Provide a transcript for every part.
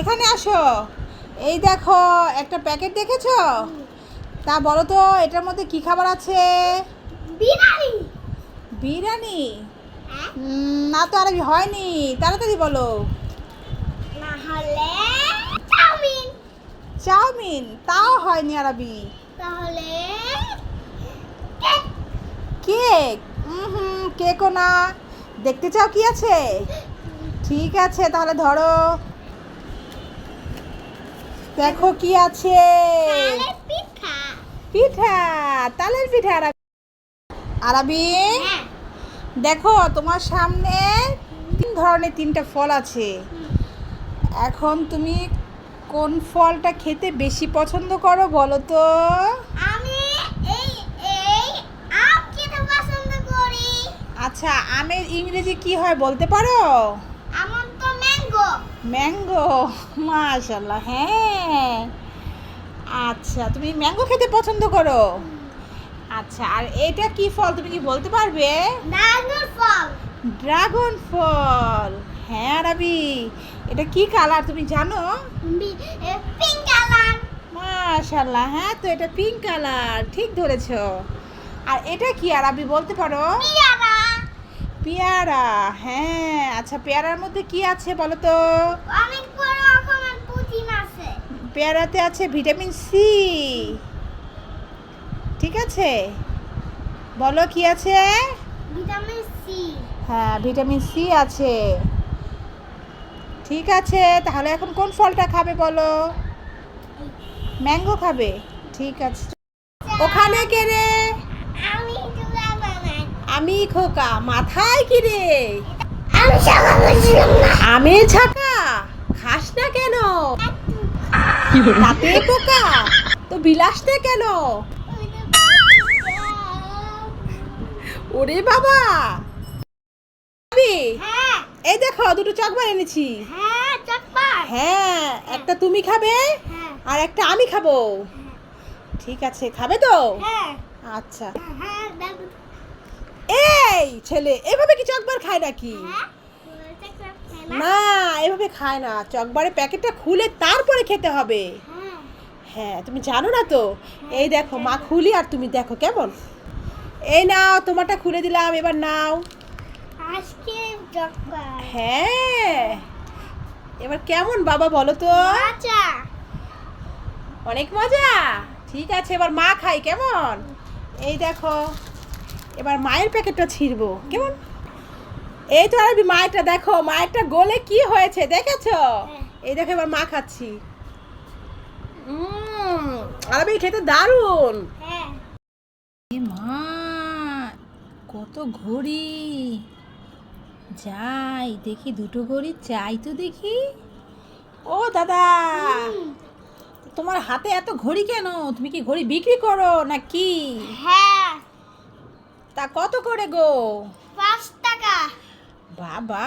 এখানে আসো। এই দেখো একটা প্যাকেট দেখেছ? তা বলো তো এটার মধ্যে কি খাবার আছে? বিরিয়ানি। বিরিয়ানি? হ্যাঁ? না তো আর হয়নি। তাড়াতাড়ি বলো। না হলে চাউমিন। চাউমিন? তাও হয়নি আরবি তাহলে কেক। কেক? হুম কেকও না। দেখতে চাও কি আছে? ঠিক আছে তাহলে ধরো। দেখো কি আছে। পিঠা। তালের পিঠা আরাবি? হ্যাঁ। দেখো তোমার সামনে তিন ধরনের তিনটা ফল আছে। এখন তুমি কোন ফলটা খেতে বেশি পছন্দ করো বলো তো? আমি এই এই আম খেতে পছন্দ করি। আচ্ছা আমের ইংরেজি কি হয় বলতে পারো? ম্যাঙ্গো মাশাল্লাহ হ্যাঁ। আচ্ছা তুমি ম্যাঙ্গো খেতে পছন্দ করো? আচ্ছা আর এটা কি ফল তুমি কি বলতে পারবে? ড্রাগন ফল। ড্রাগন ফল হ্যাঁ আরবি এটা কি কালার তুমি জানো? Pink colour. মাশাল্লাহ হ্যাঁ তো এটা পিঙ্ক কালার ঠিক ধরেছো। আর এটা কি আরবি বলতে পারো? পিয়ারা। পেয়ারা হ্যাঁ। আচ্ছা পেয়ারার মধ্যে কি আছে বলো তো অনেক রকমের প্রোটিন আছে। পেয়ারাতে আছে ভিটামিন সি। ঠিক আছে? বলো কি আছে? Vitamin C. হ্যাঁ ভিটামিন সি আছে। ঠিক আছে তাহলে এখন কোন ফলটা খাবে বলো? ম্যাঙ্গো খাবে। ঠিক আছে। ওখানে কে রে? আমি খোকা মাথায় কি রে? আমি ছাকা খাস না কেন? তাতে পোকা তো বিলাস না কেন? ওরে বাবা! আমি হ্যাঁ। এই দেখো দুটো চকবার এনেছি। হ্যাঁ হ্যাঁ একটা তুমি খাবে হ্যাঁ। আর একটা আমি খাব। ঠিক আছে খাবে তো? আচ্ছা। হ্যাঁ এই ছেলে এভাবে কি চকবার খায় নাকি? হ্যাঁ না। এভাবে খায় না। চকবারের প্যাকেটটা খুলে তারপরে খেতে হবে। হ্যাঁ। হ্যাঁ তুমি জানো না তো? এই দেখো মা খুলি আর তুমি দেখো কেমন? এই নাও তোমারটা খুলে দিলাম এবার নাও। হ্যাঁ। এবার কেমন বাবা বলো তো? আচ্ছা অনেক মজা। ঠিক আছে এবার মা খাই কেমন? এই দেখো। এবার মায়ের প্যাকেটটা ছিঁড়বো। কেমন? এই তো আরবি মায়েরটা দেখো মায়েরটা গোলে কি হয়েছে দেখেছ? হ্যাঁ। এই দেখো এবার মা খাচ্ছি। আরবি খেতে দারুণ। হ্যাঁ। মা কত ঘড়ি। যাই দেখি দুটো ঘড়ি চাই তো দেখি। ও দাদা তোমার হাতে এত ঘড়ি কেন? তুমি কি ঘড়ি বিক্রি করো না কি হ্যাঁ তা কত করে গো? পাঁচ টাকা। বাবা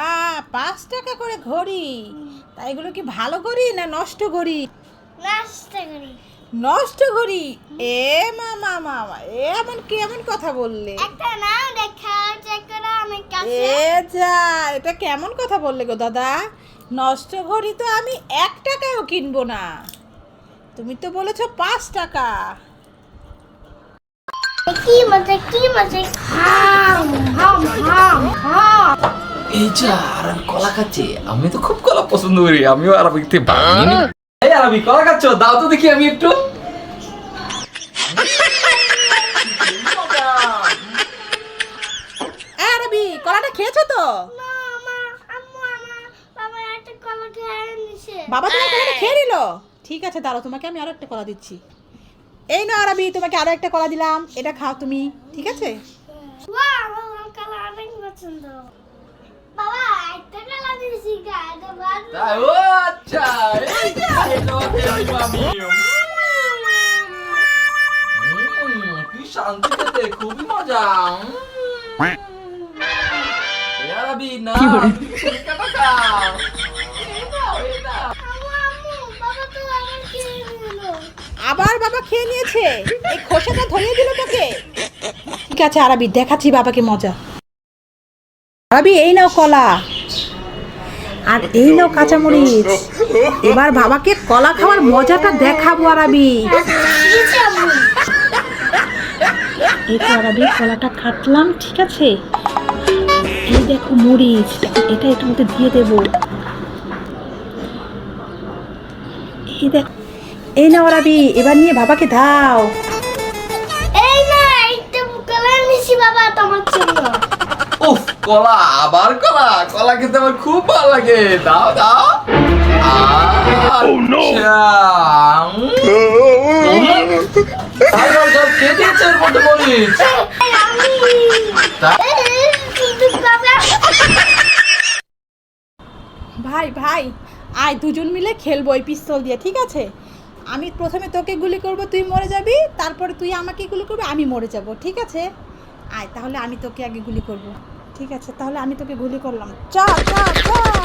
পাঁচ টাকা করে ঘড়ি? তা এগুলো কি ভালো ঘড়ি না নষ্ট ঘড়ি? নাস্তা করি নষ্ট ঘড়ি? এ মামা মামা এ এমন কি এমন কথা বললে? একটা নাও দেখা চেক করে আমি কাছে এ যা এটা কেমন কথা বললে গো দাদা? নষ্ট ঘড়ি তো আমি এক টাকাও কিনবো না। তুমি তো বলেছ পাঁচ টাকা। কি মজা কি মজা? হাম হাম হাম হাম। এই যা আরবি কলা খাচ্ছে আমি তো খুব কলা পছন্দ করি আমিও আরবি খেতে পারি এই আরবি কলা খাচ্ছ দাও তো দেখি আমি একটু। এ রবি কলাটা খেয়েছো তো? না মা আম্মু আমার বাবা একটা কলা খেয়ে বাবা তোমার কলাটা খেয়ে নিল? ঠিক আছে দাঁড়াও তোমাকে আমি আরও একটা কলা দিচ্ছি। এই না আরবি তোমাকে আরও একটা কলা দিলাম। এটা খাও তুমি ঠিক আছে? আমার কলা অনেক আবার বাবা খেয়ে নিয়েছে? এই খোসাটা ধরিয়ে দিল তোকে? ঠিক আছে, আরবি, দেখাচ্ছি বাবাকে মজা। আরবি, এই নাও কলা। আর এই নাও কাঁচামরিচ। এবার বাবাকে কলা খাওয়ার মজাটা দেখাবো, আরাবি। এই তো আরাবি, কলাটা কাটলাম, ঠিক আছে? এই দেখো মরিচ, এটা এটার মধ্যে দিয়ে দেবো। এই দেখ এই নাও আরাবি এবার নিয়ে বাবাকে দাও। এই না একটা কলা নিছি বাবা তোমার জন্য। উফ কলা আবার কলা? কলা খেতে আমার খুব ভালো লাগে। দাও দাও। ভাই ভাই বাবা। ভাই ভাই আয় দুজন মিলে খেলব ওই পিস্তল দিয়ে ঠিক আছে? আমি প্রথমে তোকে গুলি করব, তুই মরে যাবি, তারপরে তুই আমাকে গুলি করবি, আমি মরে যাব, ঠিক আছে? আয়, তাহলে আমি তোকে আগে গুলি করব, ঠিক আছে? তাহলে আমি তোকে গুলি করলাম। চা চা চা!